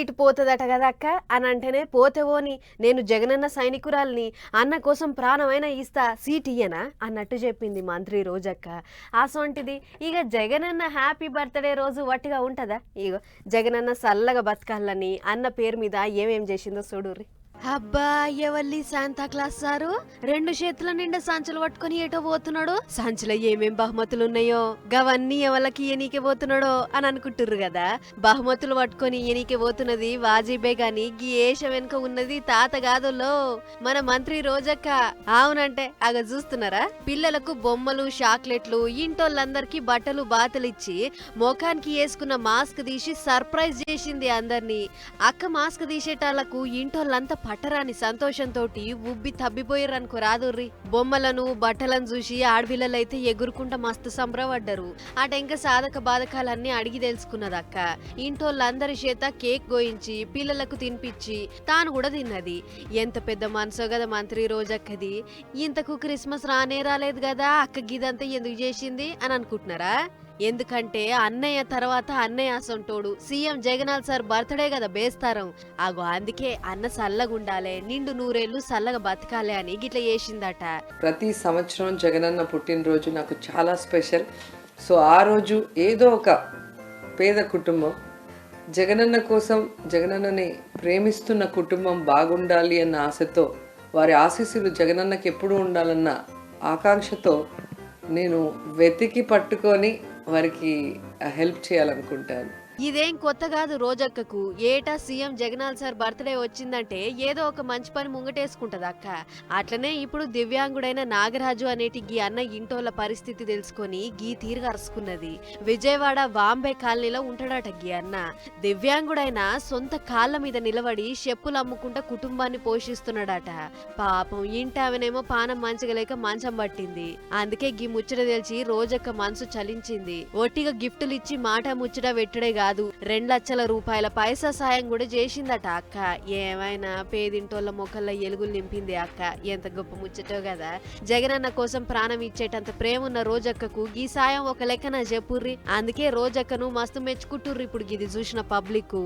Seat పోతుందట కదా అక్క? అని అంటేనే పోతేవోని నేను జగనన్న సైనికురాల్ని అన్న కోసం ప్రాణమైన ఇస్తా సీట్ ఇయ్యనా అన్నట్టు చెప్పింది మంత్రి రోజక్క. అసొంటిది ఇక జగనన్న హ్యాపీ బర్త్డే రోజు వట్టిగా ఉంటుందా? ఇగో జగనన్న సల్లగా బతకాలని అన్న పేరు మీద ఏమేం చేసిందో చూడుర్రి. అబ్బా ఎవల్లి శాంతా క్లాస్ సారు? రెండు చేతుల నిండా సంచులు పట్టుకొని ఏటో పోతున్నాడు? సంచులో ఏమేం బహుమతులు ఉన్నాయో గవన్నీ ఎవలకి ఎనీకే పోతున్నాడో అని అనుకుంటుర్రు కదా. బహుమతులు పట్టుకొని ఎనీకే పోతున్నది వాజీబే గాని గీ ఏష వెనుక ఉన్నది తాత కాదులో మన మంత్రి రోజక్క. అవునంటే అగ చూస్తున్నారా? పిల్లలకు బొమ్మలు చాక్లెట్లు ఇంటోళ్ళందరికీ బట్టలు బాతలు ఇచ్చి ముఖానికి వేసుకున్న మాస్క్ తీసి సర్ప్రైజ్ చేసింది అందరినీ. అక్క మాస్క్ తీసేటాళ్ళకు ఇంటోళ్ళంతా పట్టరాని సంతోషంతో ఉబ్బి తబ్బిపోయారు అనుకో రాదుర్రి. బొమ్మలను బట్టలను చూసి ఆడపిల్లలైతే ఎగురుకుంటా మస్తు సంబరపడ్డరు. అట ఇంకా సాధక బాధకాలన్నీ అడిగి తెలుసుకున్నదక్క. ఇంటోళ్ళందరి చేత కేక్ గోయించి పిల్లలకు తినిపించి తాను కూడా తిన్నది. ఎంత పెద్ద మనసో కదా మంత్రి రోజక్కది. ఇంతకు క్రిస్మస్ రానే రాలేదు కదా అక్క గిదంతా ఎందుకు చేసింది అని అనుకుంటున్నారా ఎందుకంటే అన్నయ్య తర్వాత అన్నయ్య అసొంటోడు సీఎం జగన్నాథ్ సార్ బర్త్డే కదా బేస్తారం. ఆగో అందుకే అన్న సల్లగుండాలే నిండు నూరేళ్ళు సల్లగా బతకాలే అని గిట్ల చేసిందట. ప్రతి సంవత్సరం జగనన్న పుట్టినరోజు నాకు చాలా స్పెషల్. సో ఆ రోజు ఏదో ఒక పేద కుటుంబం జగనన్న కోసం జగనన్నని ప్రేమిస్తున్న కుటుంబం బాగుండాలి అన్న ఆశతో వారి ఆశీస్సులు జగనన్నకి ఎప్పుడు ఉండాలన్న ఆకాంక్షతో నేను వెతికి పట్టుకొని వారికి హెల్ప్ చేయాలనుకుంటాను. ఇదేం కొత్త కాదు రోజక్కకు. ఏటా సీఎం జగనాల్ సార్ బర్త్డే వచ్చిందంటే ఏదో ఒక మంచి పని ముంగటేసుకుంటది అక్క. అట్లనే ఇప్పుడు దివ్యాంగుడైన నాగరాజు అనేటి గీ అన్న ఇంటోళ్ళ పరిస్థితి తెలుసుకొని గీ తీరుగా అరుసుకున్నది విజయవాడ బాంబే కాలనీలో ఉంటాడట గీ అన్న. దివ్యాంగుడైన సొంత కాళ్ళ మీద నిలబడి చెప్పులు అమ్ముకుంటా కుటుంబాన్ని పోషిస్తున్నాడట. పాపం ఇంటావినేమో పానం మంచగలేక మంచం పట్టింది. అందుకే గీ ముచ్చట తెలిసి రోజక్క మనసు చలించింది. ఒట్టిగా గిఫ్టులు ఇచ్చి మాట ముచ్చట వెట్టుడే కాదు. రెండు లక్షల రూపాయల పైసా సాయం కూడా చేసిందట అక్క. ఏమైనా పేదింటోళ్ళ మొక్కల్లో ఎలుగులు నింపింది అక్క. ఎంత గొప్ప ముచ్చటో కదా. జగనన్న కోసం ప్రాణం ఇచ్చేటంత ప్రేమ ఉన్న రోజక్కకు ఈ సాయం ఒక లెక్కన చెప్పుర్రి. అందుకే రోజక్కను మస్తు మెచ్చుకుంటుర్రు ఇప్పుడు ఇది చూసిన పబ్లిక్